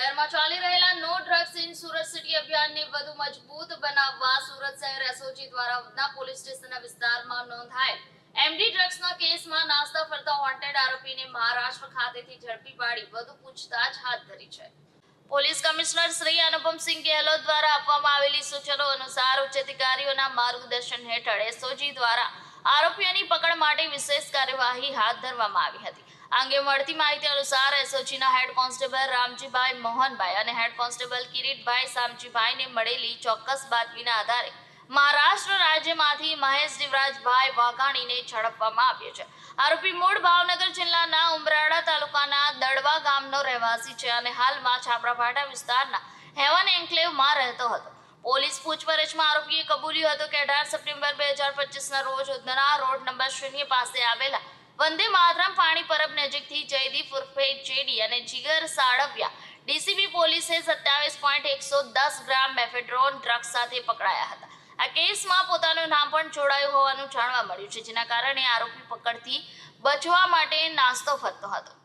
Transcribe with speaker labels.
Speaker 1: શહેરમાં ચાલી રહેલા no drugs in Surat city અભિયાનને વધુ મજબૂત બનાવવા સુરત શહેર એસઓજી દ્વારા ઉધના પોલીસ સ્ટેશનના વિસ્તારમાં નોંધાયેલ એમડી ડ્રગ્સના કેસમાં નાસ્તા ફરતા વોન્ટેડ આરોપીને મહારાષ્ટ્ર ખાતેથી ઝડપી પાડી. વધુ પૂછતાછ હાથ ધરી છે. પોલીસ કમિશનર શ્રી અનુપમસિંહ ગેહલોત દ્વારા આપવામાં આવેલી સૂચનો અનુસાર ઉચ્ચ અધિકારીઓના માર્ગદર્શન હેઠળ એસઓજી દ્વારા આરોપીઓની પકડ માટે વિશેષ કાર્યવાહી હાથ ધરવામાં આવી હતી. આ અંગે મળતી માહિતી અનુસાર એસઓજીના હેડ કોન્સ્ટેબલ રામજીભાઈ મોહનભાઈ અને હેડ કોન્સ્ટેબલ કિરીટભાઈ સામજીભાઈને મળેલી ચોક્કસ બાતમીના આધારે મહારાષ્ટ્ર રાજ્યમાંથી મહેશ જીવરાજભાઈ વાઘાણીને ઝડપવામાં આવ્યો છે. આરોપી મૂળ ભાવનગર જિલ્લાના ઉમરાળા તાલુકાના દડવા ગામનો રહેવાસી છે અને હાલમાં છાપરાભાટા વિસ્તારના હેવન એન્કલેવમાં રહેતો હતો. પોલીસ પૂછપરછમાં આરોપીએ કબૂલ્યું હતું કે અઢાર સપ્ટેમ્બર બે હજાર પચીસના રોજ ઉધના રોડ નંબર શૂન્ય પાસે આવેલા વંદે માતરમ પાણી પરબ નજીકથી જયદીપ ઉર્ફે જેડી અને જીગર સાળવિયા. ડીસીબી પોલીસે સત્યાવીસ પોઈન્ટ એકસો દસ ગ્રામ મેફેડ્રોન ડ્રગ્સ સાથે પકડાયા હતા. આ કેસમાં પોતાનું નામ પણ જોડાયું હોવાનું જાણવા મળ્યું છે, જેના કારણે આરોપી પકડથી બચવા માટે નાસ્તો ફરતો હતો.